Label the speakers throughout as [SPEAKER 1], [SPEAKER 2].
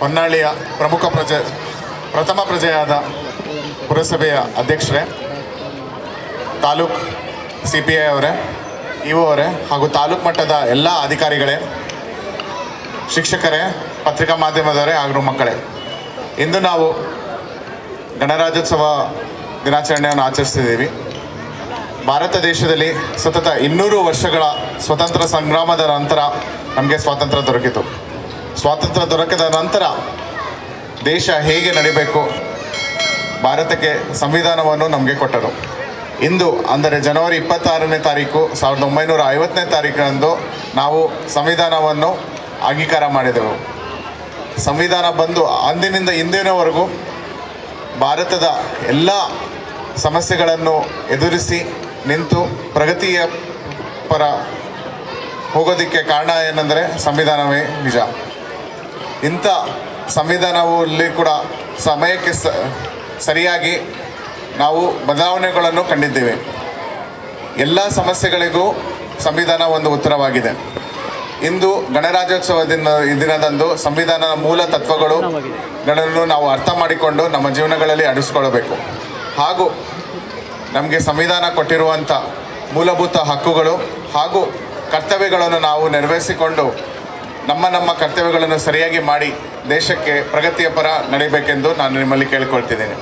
[SPEAKER 1] ಹೊನ್ನಾಳಿಯ ಪ್ರಮುಖ ಪ್ರಜೆ, ಪ್ರಥಮ ಪ್ರಜೆಯಾದ ಪುರಸಭೆಯ ಅಧ್ಯಕ್ಷರೇ, ತಾಲೂಕ್ ಸಿ ಪಿ ಐ ಅವರೇ, ಇಒ ಅವರೇ ಹಾಗೂ ತಾಲೂಕು ಮಟ್ಟದ ಎಲ್ಲ ಅಧಿಕಾರಿಗಳೇ, ಶಿಕ್ಷಕರೇ, ಪತ್ರಿಕಾ ಮಾಧ್ಯಮದವರೇ ಹಾಗೂ ಮಕ್ಕಳೇ. ಇಂದು ನಾವು ಗಣರಾಜ್ಯೋತ್ಸವ ದಿನಾಚರಣೆಯನ್ನು ಆಚರಿಸ್ತಿದ್ದೀವಿ ಭಾರತ ದೇಶದಲ್ಲಿ ಸತತ ಇನ್ನೂರು ವರ್ಷಗಳ ಸ್ವತಂತ್ರ ಸಂಗ್ರಾಮದ ನಂತರ ನಮಗೆ ಸ್ವಾತಂತ್ರ್ಯ ದೊರಕಿತು. ಸ್ವಾತಂತ್ರ್ಯ ದೊರಕಿದ ನಂತರ ದೇಶ ಹೇಗೆ ನಡಿಬೇಕು, ಭಾರತಕ್ಕೆ ಸಂವಿಧಾನವನ್ನು ನಮಗೆ ಕೊಟ್ಟರು. ಇಂದು ಅಂದರೆ ಜನವರಿ ಇಪ್ಪತ್ತಾರನೇ ತಾರೀಕು ಸಾವಿರದ ಒಂಬೈನೂರ ಐವತ್ತನೇ ತಾರೀಕಿನಂದು ನಾವು ಸಂವಿಧಾನವನ್ನು ಅಂಗೀಕಾರ ಮಾಡಿದೆವು. ಸಂವಿಧಾನ ಬಂದು ಅಂದಿನಿಂದ ಇಂದಿನವರೆಗೂ ಭಾರತದ ಎಲ್ಲ ಸಮಸ್ಯೆಗಳನ್ನು ಎದುರಿಸಿ ನಿಂತು ಪ್ರಗತಿಯ ಪರ ಹೋಗೋದಕ್ಕೆ ಕಾರಣ ಏನೆಂದರೆ ಸಂವಿಧಾನವೇ ನಿಜ. ಇಂಥ ಸಂವಿಧಾನವಲ್ಲಿ ಕೂಡ ಸಮಯಕ್ಕೆ ಸರಿಯಾಗಿ ನಾವು ಬದಲಾವಣೆಗಳನ್ನು ಕಂಡಿದ್ದೇವೆ. ಎಲ್ಲ ಸಮಸ್ಯೆಗಳಿಗೂ ಸಂವಿಧಾನ ಒಂದು ಉತ್ತರವಾಗಿದೆ. ಇಂದು ಗಣರಾಜ್ಯೋತ್ಸವ ದಿನ ದಿನದಂದು ಸಂವಿಧಾನದ ಮೂಲ ತತ್ವಗಳು ಗಳನ್ನು ನಾವು ಅರ್ಥ ಮಾಡಿಕೊಂಡು ನಮ್ಮ ಜೀವನಗಳಲ್ಲಿ ಅಡಿಸ್ಕೊಳ್ಬೇಕು ಹಾಗೂ ನಮಗೆ ಸಂವಿಧಾನ ಕೊಟ್ಟಿರುವಂಥ ಮೂಲಭೂತ ಹಕ್ಕುಗಳು ಹಾಗೂ ಕರ್ತವ್ಯಗಳನ್ನು ನಾವು ನೆರವೇರಿಸಿಕೊಂಡು ನಮ್ಮ ನಮ್ಮ ಕರ್ತವ್ಯಗಳನ್ನು ಸರಿಯಾಗಿ ಮಾಡಿ ದೇಶಕ್ಕೆ ಪ್ರಗತಿಯ ಪರ ನಡೀಬೇಕೆಂದು ನಾನು ನಿಮ್ಮಲ್ಲಿ ಕೇಳಿಕೊಳ್ತಿದ್ದೇನೆ.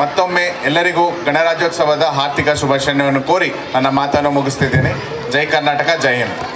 [SPEAKER 1] ಮತ್ತೊಮ್ಮೆ ಎಲ್ಲರಿಗೂ ಗಣರಾಜ್ಯೋತ್ಸವದ ಆರ್ಥಿಕ ಶುಭಾಶಯವನ್ನು ಕೋರಿ ನನ್ನ ಮಾತನ್ನು ಮುಗಿಸ್ತಿದ್ದೇನೆ. ಜೈ ಕರ್ನಾಟಕ, ಜೈ ಹಿಂದ್.